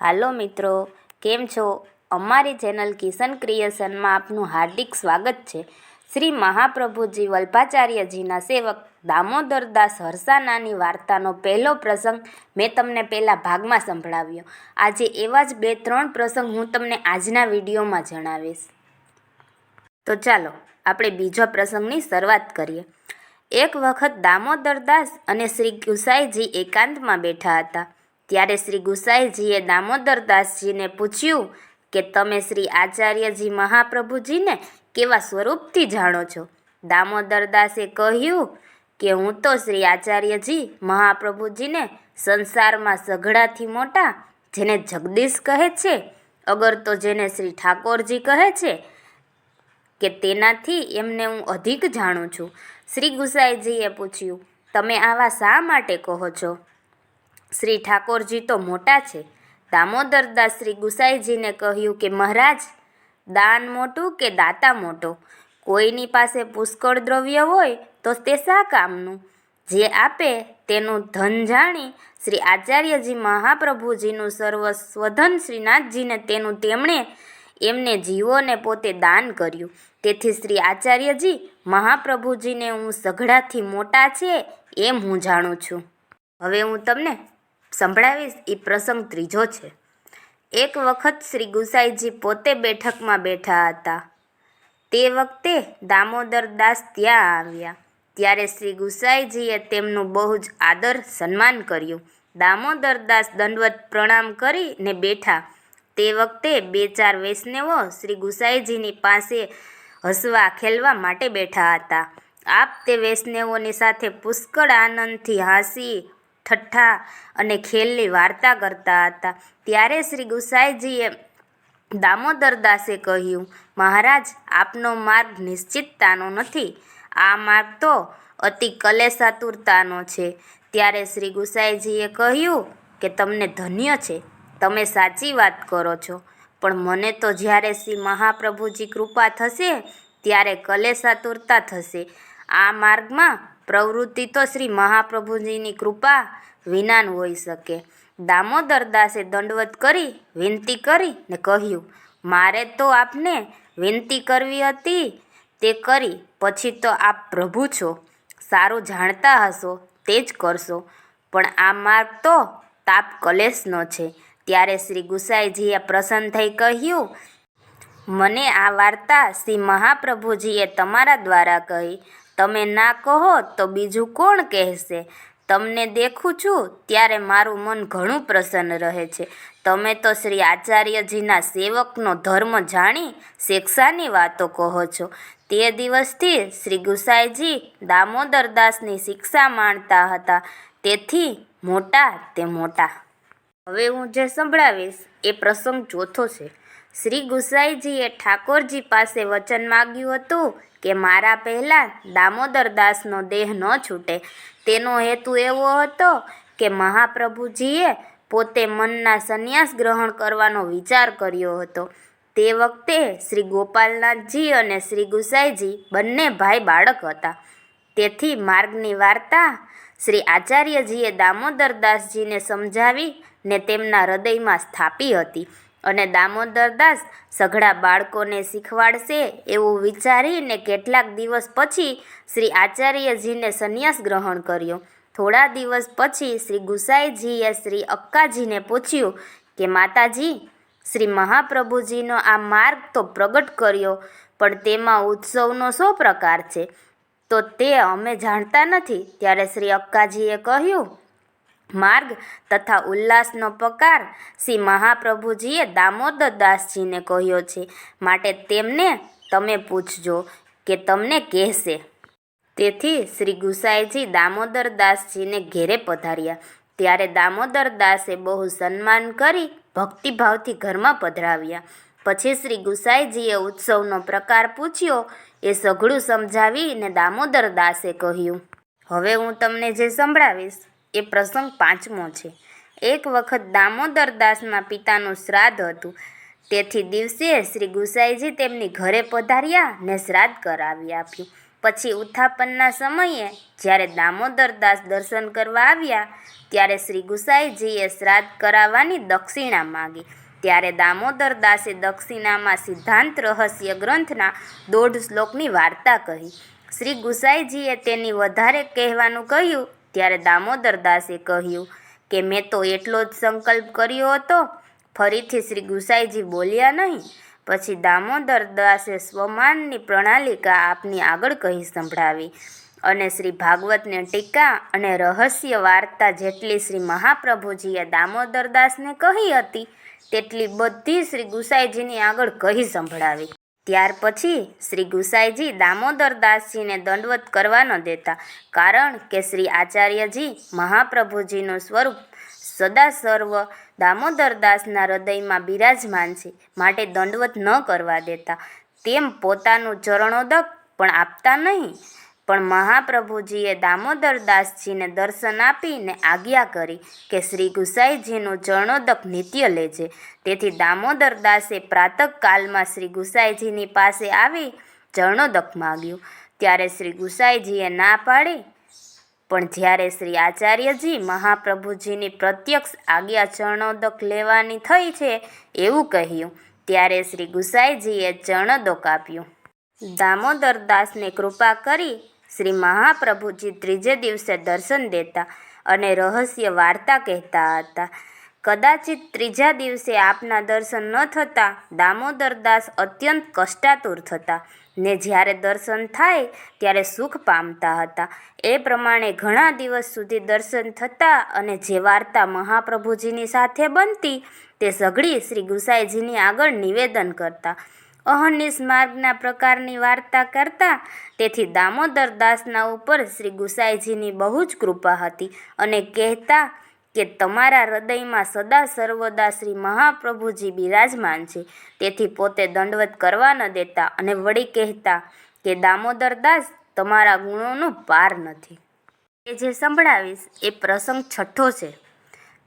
હાલો મિત્રો, કેમ છો? અમારી ચેનલ કિશન ક્રિએશનમાં આપનું હાર્દિક સ્વાગત છે. શ્રી મહાપ્રભુજી વલ્ભાચાર્યજીના સેવક દામોદરદાસ હરસાનાની વાર્તાનો પહેલો પ્રસંગ મેં તમને પહેલા ભાગમાં સંભળાવ્યો. આજે એવા જ બે ત્રણ પ્રસંગ હું તમને આજના વિડીયોમાં જણાવીશ. તો ચાલો, આપણે બીજો પ્રસંગની શરૂઆત કરીએ. એક વખત દામોદરદાસ અને શ્રી ગુસાઈજી એકાંતમાં બેઠા હતા. ત્યારે શ્રી ગુસાઈજીએ દામોદરદાસજીને પૂછ્યું કે તમે શ્રી આચાર્યજી મહાપ્રભુજીને કેવા સ્વરૂપથી જાણો છો? દામોદરદાસે કહ્યું કે હું તો શ્રી આચાર્યજી મહાપ્રભુજીને સંસારમાં સઘળાથી મોટા, જેને જગદીશ કહે છે, અગર તો જેને શ્રી ઠાકોરજી કહે છે, કે તેનાથી એમને હું અધિક જાણું છું. શ્રી ગુસાઈજીએ પૂછ્યું, તમે આવા શા માટે કહો છો? શ્રી ઠાકોરજી તો મોટા છે. દામોદરદાસ શ્રી ગુસાઈજીને કહ્યું કે, મહારાજ, દાન મોટું કે દાતા મોટો? કોઈની પાસે પુષ્કળ દ્રવ્ય હોય તો તે શા કામનું? જે આપે તેનું ધન જાણી શ્રી આચાર્યજી મહાપ્રભુજીનું સર્વ સ્વધન શ્રીનાથજીને તેનું તેમણે એમને જીવોને પોતે દાન કર્યું. તેથી શ્રી આચાર્યજી, મહાપ્રભુજીને હું સઘળાથી મોટા છે એમ હું જાણું છું. હવે હું તમને સંભળાવીશ એ પ્રસંગ ત્રીજો છે. એક વખત શ્રી ગુસાઈજી પોતે બેઠકમાં બેઠા હતા. તે વખતે દામોદર દાસ ત્યાં આવ્યા. ત્યારે શ્રી ગુસાઈજીએ તેમનું બહુ જ આદર સન્માન કર્યું. દામોદર દાસ દંડવત પ્રણામ કરીને બેઠા. તે વખતે બે ચાર વૈષ્ણવો શ્રી ગુસાઈજીની પાસે હસવા ખેલવા માટે બેઠા હતા. આપ તે વૈષ્ણવોની સાથે પુષ્કળ આનંદથી હાંસી ઠઠ્ઠા અને ખેલની વાર્તા કરતા હતા. ત્યારે શ્રી ગુસાઈજીએ દામોદરદાસે કહ્યું, મહારાજ, આપનો માર્ગ નિશ્ચિતતાનો નથી. આ માર્ગ તો અતિ કલેશાતુરતાનો છે. ત્યારે શ્રી ગુસાઈજીએ કહ્યું કે, તમને ધન્ય છે. તમે સાચી વાત કરો છો. પણ મને તો જ્યારે શ્રી મહાપ્રભુજી કૃપા થશે, ત્યારે કલેશાતુરતા થશે. આ માર્ગમાં પ્રવૃત્તિ તો શ્રી મહાપ્રભુજીની કૃપા વિનાન હોઈ શકે. દામોદરદાસે દંડવત કરી વિનંતી કરી ને કહ્યું, મારે તો આપને વિનંતી કરવી હતી, તે કરી, પછી તો આપ પ્રભુ છો. સારું જાણતા હશો, તે જ કરશો. પણ આ માર્ગ તો તાપ કલેશનો છે. ત્યારે શ્રી ગુસાઈજીએ પ્રસન્ન થઈ કહ્યું, મને આ વાર્તા શ્રી મહાપ્રભુજીએ તમારા દ્વારા કહી તમે ના કહો તો બીજું કોણ કહેશે? તમને દેખું છું, ત્યારે મારું મન ઘણું પ્રસન્ન રહે છે. તમે તો શ્રી આચાર્યજીના સેવકનો ધર્મ જાણી શિક્ષાની વાતો કહો છો. તે દિવસથી શ્રી ગુસાઈજી દામોદરદાસની શિક્ષા માણતા હતા. તેથી મોટા તે મોટા. હવે હું જે સંભળાવીશ, એ પ્રસંગ ચોથો છે. શ્રી ગુસાઈજીએ ઠાકોરજી પાસે વચન માગ્યું હતું કે મારા પહેલાં દામોદરદાસનો દેહ ન છૂટે. તેનો હેતુ એવો હતો કે મહાપ્રભુજીએ પોતે મનના સંન્યાસ ગ્રહણ કરવાનો વિચાર કર્યો હતો. તે વખતે શ્રી ગોપાલનાથજી અને શ્રી ગુસાઈજી બંને ભાઈ બાળક હતા. તેથી માર્ગની વાર્તા શ્રી આચાર્યજીએ દામોદરદાસજીને સમજાવી ને તેમના હૃદયમાં સ્થાપી હતી. અને દામોદરદાસ સઘળા બાળકોને શીખવાડશે એવું વિચારીને કેટલાક દિવસ પછી શ્રી આચાર્યજીને સંન્યાસ ગ્રહણ કર્યો. થોડા દિવસ પછી શ્રી ગુસાઈજીએ શ્રી અક્કાજીને પૂછ્યું કે, માતાજી, શ્રી મહાપ્રભુજીનો આ માર્ગ તો પ્રગટ કર્યો, પણ તેમાં ઉત્સવનો શો પ્રકાર છે? તો તે અમે જાણતા નથી. ત્યારે શ્રી અક્કાજીએ કહ્યું માર્ગ તથા ઉલ્લાસનો પ્રકાર શ્રી મહાપ્રભુજીએ દામોદરદાસજીને કહ્યો છે. માટે તેમને તમે પૂછજો કે તમને કહેશે. તેથી શ્રી ગુસાઈજી દામોદરદાસજીને ઘેરે પધાર્યા. ત્યારે દામોદરદાસે બહુ સન્માન કરી ભક્તિભાવથી ઘરમાં પધરાવ્યા. પછી શ્રી ગુસાઈજીએ ઉત્સવનો પ્રકાર પૂછ્યો, એ સઘળું સમજાવીને દામોદરદાસે કહ્યું, હવે હું તમને જે સંભળાવીશ એ પ્રસંગ પાંચમો છે. એક વખત દામોદરદાસના પિતાનું શ્રાદ્ધ હતું. તેથી દિવસે શ્રી ગુસાઈજી તેમની ઘરે પધાર્યા ને શ્રાદ્ધ કરાવી આપ્યું. પછી ઉત્થાપનના સમયે જ્યારે દામોદરદાસ દર્શન કરવા આવ્યા, ત્યારે શ્રી ગુસાઈજીએ શ્રાદ્ધ કરાવવાની દક્ષિણા માગી. ત્યારે દામોદરદાસે દક્ષિણામાં સિદ્ધાંત રહસ્ય ગ્રંથના દોઢ શ્લોકની વાર્તા કહી. શ્રી ગુસાઈજીએ તેની વધારે કહેવાનું કહ્યું ત્યારે દામોદરદાસે કહ્યું કે, મેં તો એટલો જ સંકલ્પ કર્યો હતો, ફરીથી શ્રી ગુસાઈજી બોલ્યા નહીં. પછી દામોદર દાસે સ્વમાનની પ્રણાલિકા આપની આગળ કહી સંભળાવી અને શ્રી ભાગવતને ટીકા અને રહસ્ય વાર્તા જેટલી શ્રી મહાપ્રભુજીએ દામોદરદાસને કહી હતી, તેટલી બધી શ્રી ગુસાઈજીની આગળ કહી સંભળાવી. ત્યાર પછી શ્રી ગુસાઈજી દામોદરદાસજીને દંડવત કરવા ન દેતા, કારણ કે શ્રી આચાર્યજી મહાપ્રભુજીનું સ્વરૂપ સદા સર્વ દામોદરદાસના હૃદયમાં બિરાજમાન છે, માટે દંડવત ન કરવા દેતા. તેમ પોતાનું ચરણોદક પણ આપતા નહીં. પણ મહાપ્રભુજીએ દામોદરદાસજીને દર્શન આપીને આજ્ઞા કરી કે શ્રી ગુસાઈજીનું ચરણોદક નિત્ય લેજે. તેથી દામોદરદાસે પ્રાતઃકાલમાં શ્રી ગુસાઈજીની પાસે આવી ચરણોદક માગ્યું. ત્યારે શ્રી ગુસાઈજીએ ના પાડી. પણ જ્યારે શ્રી આચાર્યજી મહાપ્રભુજીની પ્રત્યક્ષ આજ્ઞા ચરણોદક લેવાની થઈ છે એવું કહ્યું, ત્યારે શ્રી ગુસાઈજીએ ચરણોદક આપ્યું. દામોદરદાસને કૃપા કરી શ્રી મહાપ્રભુજી ત્રીજે દિવસે દર્શન દેતા અને રહસ્ય વાર્તા કહેતા હતા. કદાચિત ત્રીજા દિવસે આપના દર્શન ન થતાં દામોદરદાસ અત્યંત કષ્ટાતુર થતા ને જ્યારે દર્શન થાય ત્યારે સુખ પામતા હતા. એ પ્રમાણે ઘણા દિવસ સુધી દર્શન થતા અને જે વાર્તા મહાપ્રભુજીની સાથે બનતી તે સઘળી શ્રી ગુસાઈજીની આગળ નિવેદન કરતા. અહર્નિશ માર્ગના પ્રકારની વાર્તા કરતા તેથી દામોદર દાસના ઉપર શ્રી ગુસાઈજીની બહુ જ કૃપા હતી અને કહેતા કે તમારા હૃદયમાં સદા સર્વદા શ્રી મહાપ્રભુજી બિરાજમાન છે. તેથી પોતે દંડવત કરવા ન દેતા અને વળી કહેતા કે દામોદર દાસ, તમારા ગુણોનો પાર નથી. એ જે સંભળાવીશ એ પ્રસંગ છઠ્ઠો છે.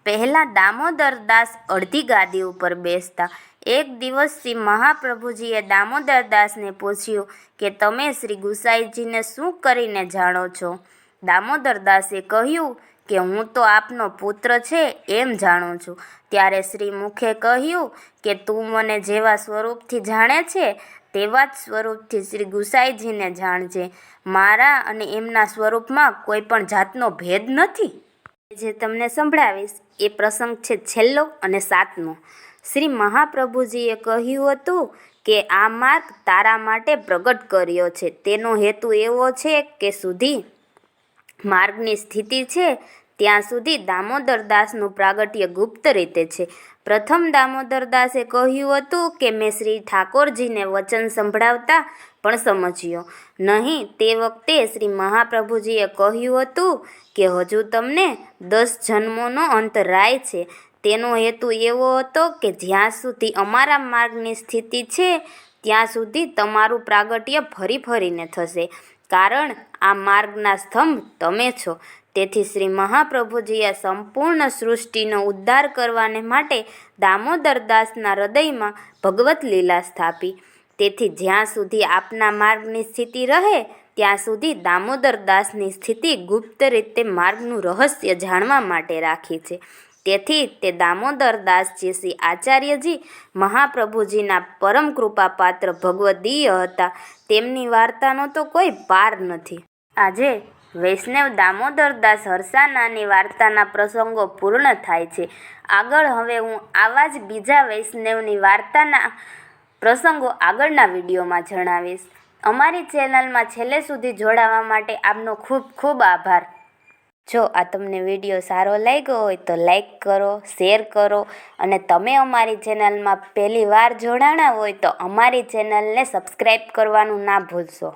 પહેલાં દામોદર દાસ અડધી ગાદી ઉપર બેસતા એક દિવસ શ્રી મહાપ્રભુજીએ દામોદરદાસને પૂછ્યું કે તમે શ્રી ગુસાઈજીને શું કરીને જાણો છો? દામોદરદાસે કહ્યું કે હું તો આપનો પુત્ર છે એમ જાણું છું. ત્યારે શ્રી મુખે કહ્યું કે તું મને જેવા સ્વરૂપથી જાણે છે, તેવા જ સ્વરૂપથી શ્રી ગુસાઈજીને જાણજે. મારા અને એમના સ્વરૂપમાં કોઈ પણ જાતનો ભેદ નથી. જે તમને સંભળાવીશ એ પ્રસંગ છે છેલ્લો અને સાતમો. શ્રી મહાપ્રભુજીએ કહ્યું હતું કે આ માર્ગ તારા માટે પ્રગટ કર્યો છે. તેનો હેતુ એવો છે કે સુધી માર્ગની સ્થિતિ છે, ત્યાં સુધી દામોદરદાસનું પ્રાગટ્ય ગુપ્ત રીતે છે. પ્રથમ દામોદરદાસે કહ્યું હતું કે મેં શ્રી ઠાકોરજીને વચન સંભળાવતા પણ સમજ્યો નહીં. તે વખતે શ્રી મહાપ્રભુજીએ કહ્યું હતું કે હજુ તમને દસ જન્મોનો અંતરાય છે. તેનો હેતુ એવો હતો કે જ્યાં સુધી અમારા માર્ગની સ્થિતિ છે, ત્યાં સુધી તમારું પ્રાગટ્ય ફરી ફરીને થશે. કારણ આ માર્ગના સ્તંભ તમે છો. તેથી શ્રી મહાપ્રભુજીએ સંપૂર્ણ સૃષ્ટિનો ઉદ્ધાર કરવાને માટે દામોદરદાસના હૃદયમાં ભગવત લીલા સ્થાપી. તેથી જ્યાં સુધી આપના માર્ગની સ્થિતિ રહે, ત્યાં સુધી દામોદરદાસની સ્થિતિ ગુપ્ત રીતે માર્ગનું રહસ્ય જાણવા માટે રાખી છે. તેથી તે દામોદરદાસજી શ્રી આચાર્યજી મહાપ્રભુજીના પરમ કૃપા પાત્ર ભગવદીય હતા. તેમની વાર્તાનો તો કોઈ પાર નથી. આજે વૈષ્ણવ દામોદરદાસ હરસાનાની વાર્તાના પ્રસંગો પૂર્ણ થાય છે. આગળ હવે હું આવા જ બીજા વૈષ્ણવની વાર્તાના પ્રસંગો આગળના વિડીયોમાં જણાવીશ. અમારી ચેનલમાં છેલ્લે સુધી જોડાવા માટે આપનો ખૂબ ખૂબ આભાર. જો આ તમને વીડિયો સારો લાગ્યો હોય તો લાઈક કરો, શેર કરો અને તમે અમારી ચેનલમાં પહેલી વાર જોડાણા હોય તો અમારી ચેનલને સબસ્ક્રાઈબ કરવાનું ના ભૂલશો.